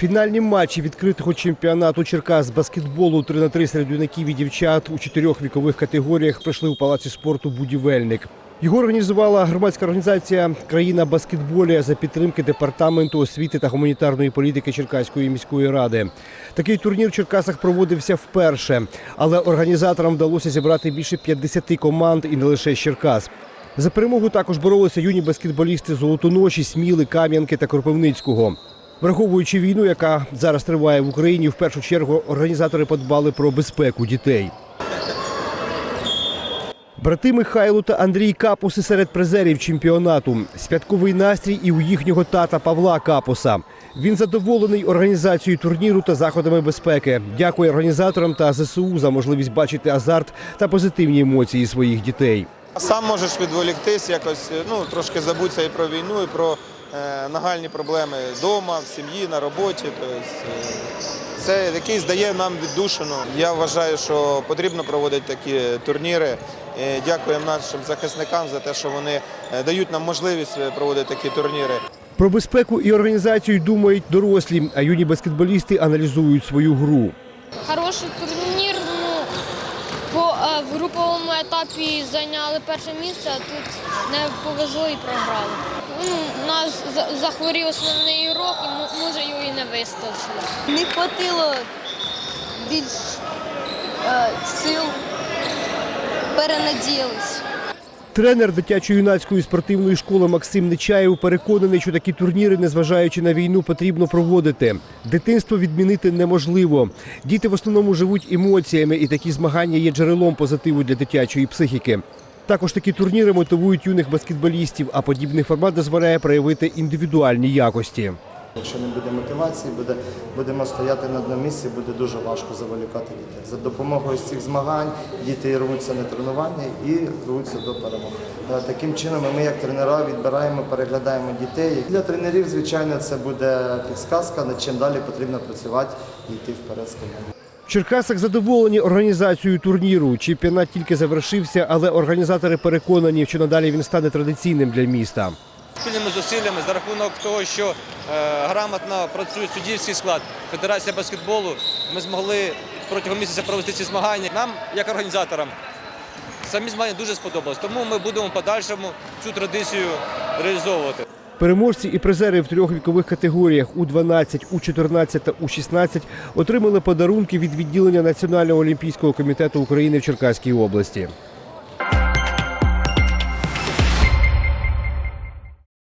Фінальні матчі відкритого чемпіонату Черкас з баскетболу 3 на 3 серед юнаків і дівчат у чотирьох вікових категоріях пройшли у палаці спорту Будівельник. Його організувала громадська організація Країна баскетболія за підтримки департаменту освіти та гуманітарної політики Черкаської міської ради. Такий турнір в Черкасах проводився вперше, але організаторам вдалося зібрати більше 50 команд і не лише Черкас. За перемогу також боролися юні баскетболісти Золотоноші, Сміли, Кам'янки та Кропивницького. Враховуючи війну, яка зараз триває в Україні, в першу чергу організатори подбали про безпеку дітей. Брати Михайло та Андрій Капуси серед призерів чемпіонату. Святковий настрій і у їхнього тата Павла Капуса. Він задоволений організацією турніру та заходами безпеки. Дякує організаторам та ЗСУ за можливість бачити азарт та позитивні емоції своїх дітей. Сам можеш відволіктись, якось ну трошки забутися і про війну, і про нагальні проблеми вдома, в сім'ї, на роботі. Тобто, е, це який здає нам віддушину. Я вважаю, що потрібно проводити такі турніри. Е, Дякуємо нашим захисникам за те, що вони е, дають нам можливість е, проводити такі турніри. Про безпеку і організацію думають дорослі, а юні баскетболісти аналізують свою гру. Хороший турнір. Ну, по, е, в груповому етапі зайняли перше місце, а тут не повезло і програли. Ну, нас за- захворів основний урок, і може його і не вистачило. Не хватило більш е, сил, перенадіялись. Тренер дитячо-юнацької спортивної школи Максим Нечаєв переконаний, що такі турніри, незважаючи на війну, потрібно проводити. Дитинство відмінити неможливо. Діти в основному живуть емоціями, і такі змагання є джерелом позитиву для дитячої психіки. Також такі турніри мотивують юних баскетболістів, а подібний формат дозволяє проявити індивідуальні якості. Якщо не буде мотивації, буде, будемо стояти на одному місці, буде дуже важко заволікати дітей. За допомогою цих змагань діти рвуться на тренування і рвуться до перемоги. Е, Таким чином ми, як тренера, відбираємо, переглядаємо дітей. Для тренерів, звичайно, це буде підсказка, над чим далі потрібно працювати і йти вперед з командою. Черкасах задоволені організацією турніру. Чемпіонат тільки завершився, але організатори переконані, що надалі він стане традиційним для міста. Спільними зусиллями за рахунок того, що е, грамотно працює суддівський склад Федерація баскетболу, ми змогли протягом місяця провести ці змагання. Нам, як організаторам, самі змагання дуже сподобалось. Тому ми будемо в подальшому цю традицію реалізовувати. Переможці і призери в трьох вікових категоріях У-12, У-14 та У-16 отримали подарунки від відділення Національного олімпійського комітету України в Черкаській області.